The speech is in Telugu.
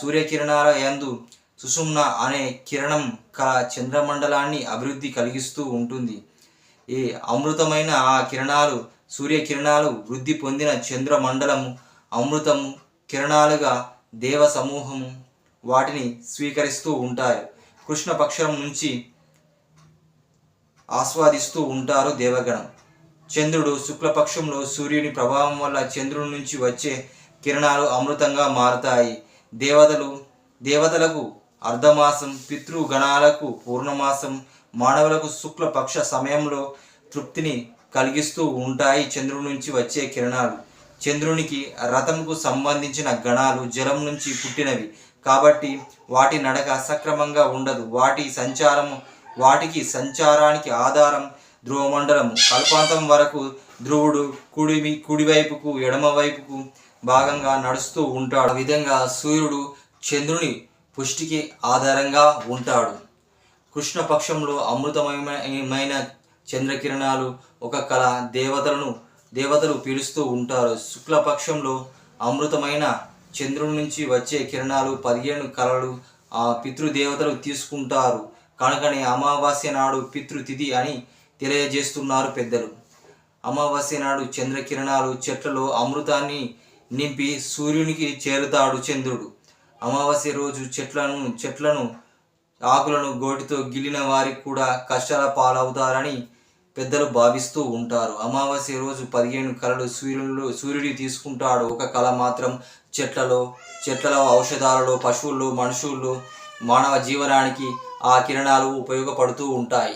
సూర్యకిరణాల యందు సుషుమ్న అనే కిరణం కల చంద్రమండలాన్ని అభివృద్ధి కలిగిస్తూ ఉంటుంది. ఈ అమృతమైన ఆ కిరణాలు సూర్యకిరణాలు వృద్ధి పొందిన చంద్రమండలము అమృతము కిరణాలుగా దేవ సమూహము వాటిని స్వీకరిస్తూ ఉంటారు. కృష్ణపక్షం నుంచి ఆస్వాదిస్తూ ఉంటారు దేవగణం. చంద్రుడు శుక్లపక్షంలో సూర్యుని ప్రభావం వల్ల చంద్రుడి నుంచి వచ్చే కిరణాలు అమృతంగా మారుతాయి. దేవతలు దేవతలకు అర్ధమాసం పితృగణాలకు పూర్ణమాసం మానవులకు శుక్లపక్ష సమయంలో తృప్తిని కలిగిస్తూ ఉంటాయి చంద్రుడి నుంచి వచ్చే కిరణాలు. చంద్రునికి రథంకు సంబంధించిన గణాలు జలం నుంచి పుట్టినవి. కాబట్టి వాటి నడక సక్రమంగా ఉండదు. వాటి సంచారము వాటికి సంచారానికి ఆధారం ధ్రువమండలము. కల్పాంతం వరకు ధ్రువుడు కుడి కుడివైపుకు ఎడమ వైపుకు భాగంగా నడుస్తూ ఉంటాడు. విధంగా సూర్యుడు చంద్రుని పుష్టికి ఆధారంగా ఉంటాడు. కృష్ణపక్షంలో అమృతమయమైన చంద్రకిరణాలు ఒక కళ. దేవతలను దేవతలు పీలుస్తూ ఉంటారు. శుక్లపక్షంలో అమృతమైన చంద్రుడి నుంచి వచ్చే కిరణాలు పదిహేను కళలు ఆ పితృదేవతలు తీసుకుంటారు. కనుకనే అమావాస్య నాడు పితృతిథి అని తెలియజేస్తున్నారు పెద్దలు. అమావాస్య నాడు చంద్రకిరణాలు చెట్లలో అమృతాన్ని నింపి సూర్యునికి చేరుతాడు చంద్రుడు. అమావాస్య రోజు చెట్లను చెట్లను ఆకులను గోటితో గిల్లిన వారికి కూడా కష్టాల పాలవుతారని పెద్దలు భావిస్తూ ఉంటారు. అమావాస్య రోజు పదిహేను కళలు సూర్యుడు సూర్యుడి తీసుకుంటాడు. ఒక కళ మాత్రం చెట్లలో చెట్లలో ఔషధాలలో పశువుల్లో మనుషుల్లో మానవ జీవనానికి ఆ కిరణాలు ఉపయోగపడుతూ ఉంటాయి.